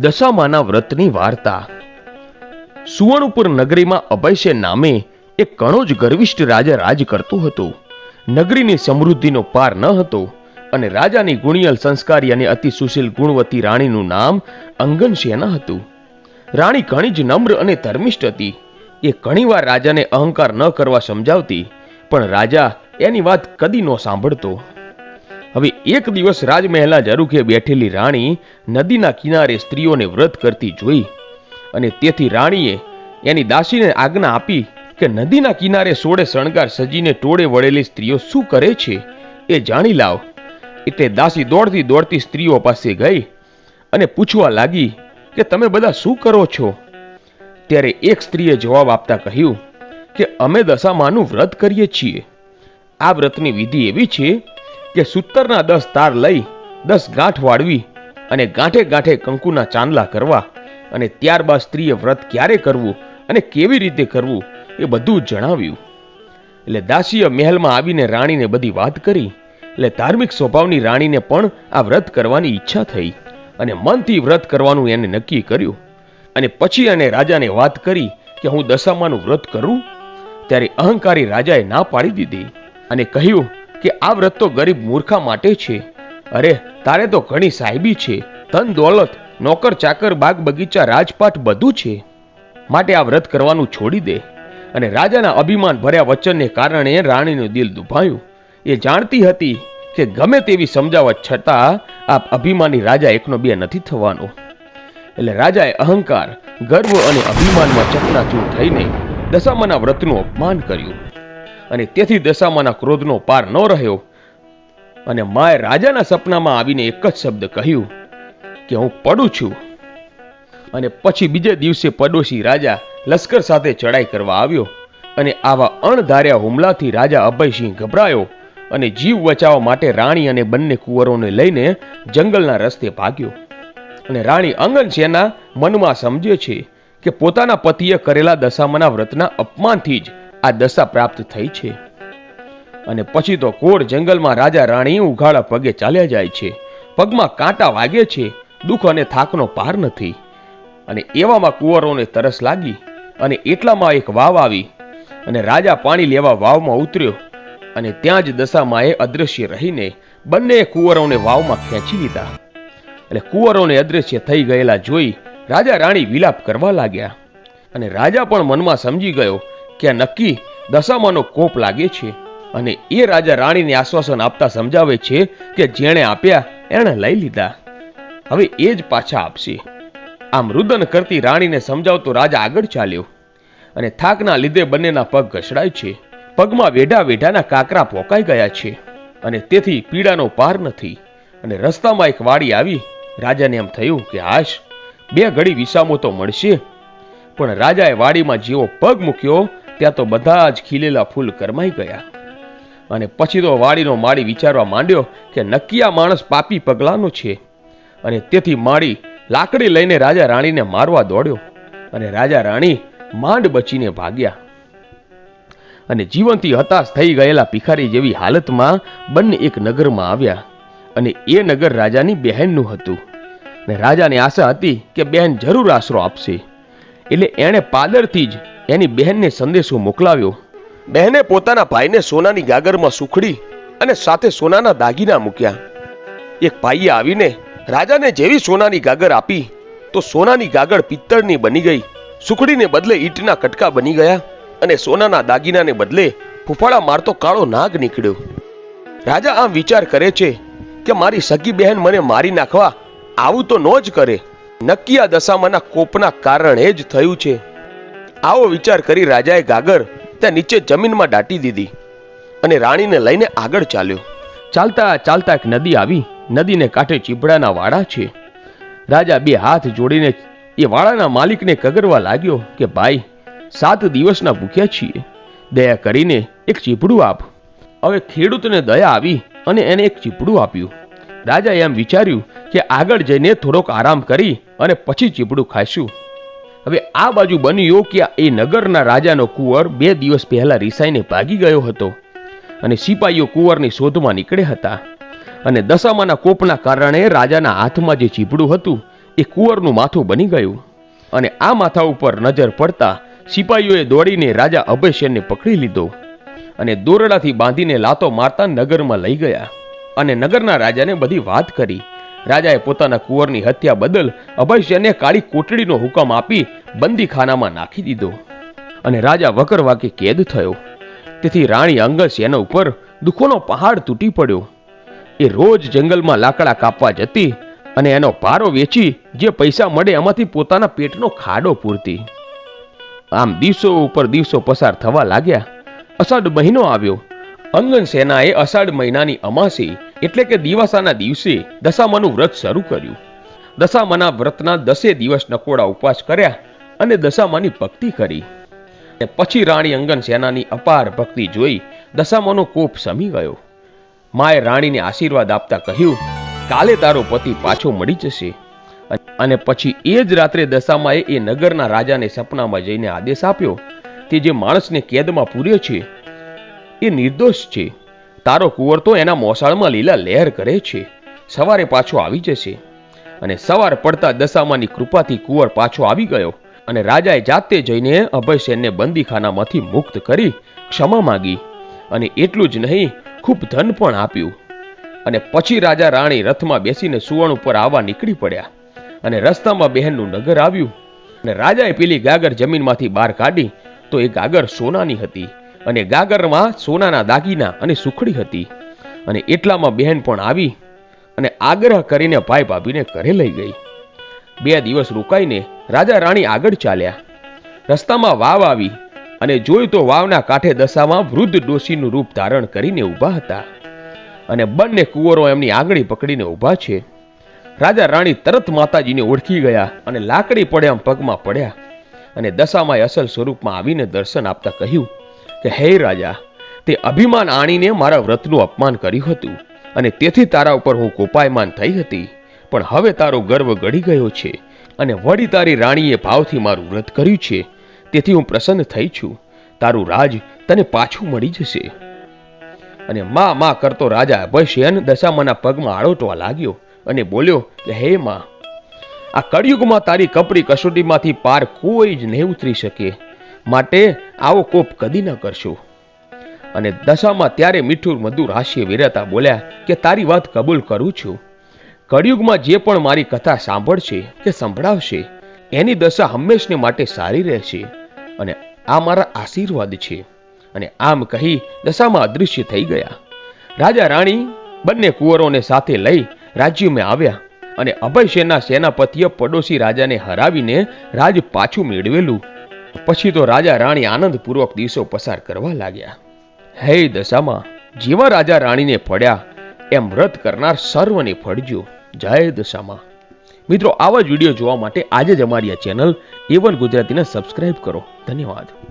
દશામાના વ્રતની વાર્તા. સુવર્ણપુર નગરીમાં અભયસે નામે એક ઘણો ગર્વિષ્ઠ રાજા રાજ કરતો હતો. નગરીની સમૃદ્ધિનો પાર ન હતો અને રાજાની ગુણિયલ સંસ્કારી અને અતિ સુશીલ ગુણવતી રાણીનું નામ અંગનસેના હતું. રાણી ઘણી જ નમ્ર અને ધર્મિષ્ઠ હતી. એ ઘણીવાર રાજાને અહંકાર ન કરવા સમજાવતી, પણ રાજા એની વાત કદી ન સાંભળતો. હવે એક દિવસ રાજમહેલના ઝરૂખે બેઠેલી રાણી નદીના કિનારે સ્ત્રીઓને વ્રત કરતી જોઈ અને તેથી રાણીએ એની દાસીને આજ્ઞા આપી કે નદીના કિનારે સોળે શણગાર સજીને ટોળે વળેલી સ્ત્રીઓ શું કરે છે એ જાણી લાવ. એટલે દાસી દોડતી દોડતી સ્ત્રીઓ પાસે ગઈ અને પૂછવા લાગી કે તમે બધા શું કરો છો? ત્યારે એક સ્ત્રીએ જવાબ આપતા કહ્યું કે અમે દશામાનું વ્રત કરીએ છીએ. આ વ્રતની વિધિ એવી છે કે સૂતરના દસ તાર લઈ દસ ગાંઠ વાળવી અને ગાંઠે ગાંઠે કંકુના ચાંદલા કરવા અને ત્યારબાદ સ્ત્રીએ વ્રત ક્યારે કરવું અને કેવી રીતે કરવું એ બધું જણાવ્યું. એટલે દાસીએ મહેલમાં આવીને રાણીને બધી વાત કરી, એટલે ધાર્મિક સ્વભાવની રાણીને પણ આ વ્રત કરવાની ઈચ્છા થઈ અને મનથી વ્રત કરવાનું એને નક્કી કર્યું. અને પછી એને રાજાને વાત કરી કે હું દશામાનું વ્રત કરું, ત્યારે અહંકારી રાજાએ ના પાડી દીધી અને કહ્યું કે આ વ્રત તો ગરીબ મૂર્ખા માટે છે. અરે, તારે તો ઘણી સાહેબી છે. ધન, દોલત, નોકર, ચાકર, બાગ, બગીચા, રાજપાટ બધું છે. માટે આ વ્રત કરવાનું છોડી દે. અને રાજાના અભિમાન ભર્યા વચનને કારણે રાણીનું દિલ દુભાયું. એ જાણતી હતી કે ગમે તેવી સમજાવટ છતાં આ અભિમાની રાજા એકનો બે નથી થવાનો. એટલે રાજાએ અહંકાર, ગર્વ અને અભિમાનમાં ચકનાચૂર થઈને દશામાના વ્રતનું અપમાન કર્યું. અને તેથી દશામાના ક્રોધનો પાર ન રહ્યો. અને માએ રાજાના સપનામાં આવીને એક જ શબ્દ કહ્યું કે હું પડું છું. અને પછી બીજે દિવસે પડોશી રાજા લશ્કર સાથે ચડાઈ કરવા આવ્યો અને આવા અણધાર્યા હુમલાથી રાજા અભયસિંહ ગભરાયો અને જીવ બચાવવા માટે રાણી અને બંને કુંવરોને લઈને જંગલના રસ્તે ભાગ્યો. અને રાણી અંગનસેના મનમાં સમજે છે કે પોતાના પતિએ કરેલા દશામાના વ્રતના અપમાનથી જ આ દશા પ્રાપ્ત થઈ છે. અને પછી તો કોર જંગલમાં રાજા રાણી ઉઘાડા પગે ચાલ્યા જાય છે. પગમાં કાંટા વાગે છે. દુઃખ અને થાકનો પાર નથી. અને એવામાં કુંવરોને તરસ લાગી અને એટલામાં એક વાવ આવી અને રાજા પાણી લેવા વાવમાં ઉતર્યો અને ત્યાં જ દશામાએ અદ્રશ્ય રહીને બંને કુંવરોને વાવમાં ખેંચી લીધા. એટલે કુંવરોને અદ્રશ્ય થઈ ગયેલા જોઈ રાજા રાણી વિલાપ કરવા લાગ્યા. અને રાજા પણ મનમાં સમજી ગયો કે નક્કી દશામાનો કોપ લાગે છે અને એ રાજા રાણીને આશ્વાસન આપતા સમજાવે છે કે જેણે આપ્યા, એણે લઈ લીધા. હવે એ જ પાછા આપશે. આમ રુદન કરતી રાણીને સમજાવતો રાજા આગળ ચાલ્યો અને થાકના લીધે બંનેના પગ ઘસડાય છે. પગમાં વેઢા વેઢાના કાકરા પોકાઈ ગયા છે અને તેથી પીડાનો પાર નથી. અને રસ્તામાં એક વાડી આવી. રાજાને એમ થયું કે આશ, બે ઘડી વિસામો તો મળશે. પણ રાજાએ વાડીમાં જેવો પગ મૂક્યો ત્યાં તો બધા જ ખીલેલા ફૂલ કરમાઈ ગયા. અને પછી તો વાડીનો માળી વિચારવા માંડ્યો કે નક્કી માણસ પાપી પગલાનો છે. અને તેથી માળી લાકડી લઈને રાજા રાણીને મારવા દોડ્યો. અને રાજા રાણી માંડ બચીને ભાગ્યા. અને જીવનથી હતાશ થઈ ગયેલા ભિખારી જેવી હાલતમાં બંને એક નગરમાં આવ્યા. અને એ નગર રાજાની બહેનનું હતું. ને રાજાને આશા હતી કે બહેન જરૂર આશરો આપશે. એટલે એણે પાદરથી જ એની બહેનને સંદેશો મોકલાવ્યો. બહેને પોતાના ભાઈને સોનાની ગાગરમાં સુખડી અને સાથે સોનાના દાગીના મૂક્યા. એક ભાઈએ આવીને રાજાને જેવી સોનાની ગાગર આપી, તો સોનાની ગાગર પિત્તળની બની ગઈ. સુખડીને બદલે ઈંટના કટકા બની ગયા અને સોનાના દાગીનાને બદલે ફૂફાળા મારતો કાળો નાગ નીકળ્યો. રાજા આમ વિચાર કરે છે કે મારી સગી બહેન મને મારી નાખવા આવું તો ન જ કરે. નક્કી આ દશામાના કોપના કારણે જ થયું છે. આવો વિચાર કરી રાજાએ ગાગર ત્યાં નીચે જમીનમાં દાટી દીધી અને રાણીને લઈને આગળ ચાલ્યો. ચાલતા ચાલતા એક નદી આવી. નદીને કાંઠે ચીભડાના વાડા છે. રાજા બે હાથ જોડીને એ વાડાના માલિકને કગરવા લાગ્યો કે, ભાઈ, સાત દિવસના ભૂખ્યા છીએ. દયા કરીને એક ચીપડું આપ. હવે ખેડૂતને દયા આવી અને એને એક ચીપડું આપ્યું. રાજાએ એમ વિચાર્યું કે, આગળ જઈને થોડોક આરામ કરી અને પછી ચીપડું ખાઈશું. હવે આ બાજુ બન્યું કે એ નગરના રાજાનો કુંવર બે દિવસ પહેલા રિસાઈને ભાગી ગયો હતો અને સિપાહીઓ કુંવરની શોધમાં નીકળ્યા હતા. અને દશામાના કોપના કારણે રાજાના હાથમાં જે ચીપડું હતું, એ કુંવરનું માથું બની ગયું. અને આ માથા ઉપર નજર પડતા સિપાહીઓએ દોડીને રાજા અભયસેનને પકડી લીધો અને દોરડાથી બાંધીને લાતો મારતા નગરમાં લઈ ગયા. અને નગરના રાજાને બધી વાત કરી. રાજાએ પોતાના કુંવરની હત્યા બદલ અભયસેનને કાળી કોટડીનો હુકમ આપી બંદીખાનામાં નાખી દીધો. અને રાજા વકરવાકે કેદ થયો. તેથી રાણી અંગસ ઉપર દુઃખોનો પહાડ તૂટી પડ્યો. એ રોજ જંગલમાં લાકડા કાપવા જતી અને એનો પારો વેચી જે પૈસા મળે એમાંથી પોતાના પેટનો ખાડો પૂરતી. આમ દિવસો ઉપર દિવસો પસાર થવા લાગ્યા. અષાઢ મહિનો આવ્યો. અંગન સેનાએ અષાઢ મહિનાની અમાસી એટલે કે દિવાસાના દિવસે દશામાનું વ્રત શરૂ કર્યું. દશામાના વ્રતના દસે દિવસ નકોડા ઉપવાસ કર્યા અને દશામાની ભક્તિ કરી. પછી રાણી અંગન સેનાની અપાર ભક્તિ જોઈ દશામાનો કોપ સમી ગયો. માએ રાણીને આશીર્વાદ આપતા કહ્યું, કાલે તારો પતિ પાછો મળી જશે. અને પછી એ જ રાત્રે દશામાએ એ નગરના રાજાને સપનામાં જઈને આદેશ આપ્યો તે જે માણસને કેદમાં પૂર્યો છે, એ નિર્દોષ છે. તારો કુંવર તો એના મોસાળમાં લીલા લહેર કરે છે. સવારે પાછો આવી જશે. અને સવાર પડતા દશામાની કૃપાથી કુંવર પાછો આવી ગયો. અને રાજાએ જાતે જઈને અભયસેનને બંદીખાનામાંથી મુક્ત કરી ક્ષમા માગી. અને એટલું જ નહીં, ખૂબ ધન પણ આપ્યું. અને પછી રાજા રાણી રથમાં બેસીને સુવર્ણ ઉપર આવવા નીકળી પડ્યા. અને રસ્તામાં બહેનનું નગર આવ્યું. અને રાજાએ પેલી ગાગર જમીનમાંથી બહાર કાઢી, તો એ ગાગર સોનાની હતી. અને ગાગરમાં સોનાના દાગીના અને સુખડી હતી. અને એટલામાં બહેન પણ આવી અને આગ્રહ કરીને ભાઈ ભાભીને ઘરે લઈ ગઈ. બે દિવસ રોકાઈને રાજા રાણી આગળ ચાલ્યા. રસ્તામાં વાવ આવી અને જોયું તો વાવના કાંઠે દશામાં વૃદ્ધ ડોશીનું રૂપ ધારણ કરીને ઊભા હતા. અને બંને કુંવરો એમની આંગળી પકડીને ઊભા છે. રાજા રાણી તરત માતાજીને ઓળખી ગયા અને લાકડી પડે આમ પગમાં પડ્યા અને દશામાં અસલ સ્વરૂપમાં આવીને દર્શન આપતા કહ્યું કે હે રાજા, તે અભિમાન આણીને મારા વ્રતનું અપમાન કર્યું હતું અને તેથી તારા ઉપર હું કોપાયમાન થઈ હતી. પણ હવે તારો ગર્વ ગળી ગયો છે અને વળી તારી રાણીએ ભાવથી મારું વ્રત કર્યું છે. તેથી હું પ્રસન્ન થઈ છું. તારું રાજ તને પાછું મળી જશે. અને મા મા કરતો રાજા અભયસેન દશામાના પગમાં આળોટવા લાગ્યો અને બોલ્યો કે હે મા, આ કળિયુગમાં તારી કપરી કસોટીમાંથી પાર કોઈ જ નહીં ઉતરી શકે. માટે આવો કોપ કદી ન કરશો. અને દશામાં ત્યારે મીઠું મધુર હાસ્ય વિરતા બોલ્યા કે તારી વાત કબૂલ કરું છું. કળિયુગમાં જે પણ મારી કથા સાંભળશે કે સંભળાવશે, એની દશા હંમેશને માટે સારી રહેશે અને આ મારા આશીર્વાદ છે. અને આમ કહી દશામાં અદૃશ્ય થઈ ગયા. રાજા રાણી બંને કુંવરોને સાથે લઈ રાજ્યમાં આવ્યા અને અભયસેનના સેનાપતિએ પડોશી રાજાને હરાવીને રાજ પાછું મેળવેલું. પછી તો રાજા રાણી આનંદપૂર્વક દિવસો પસાર કરવા લાગ્યા. હે દશામાં, જેવા રાજા રાણીને ફળ્યા એમ વ્રત કરનાર સર્વને ફળજો. જય દશામાં. મિત્રો, આવા જ વીડિયો જોવા માટે આજે જ અમારી આ ચેનલ એવન વન ગુજરાતીને સબસ્ક્રાઇબ કરો. ધન્યવાદ.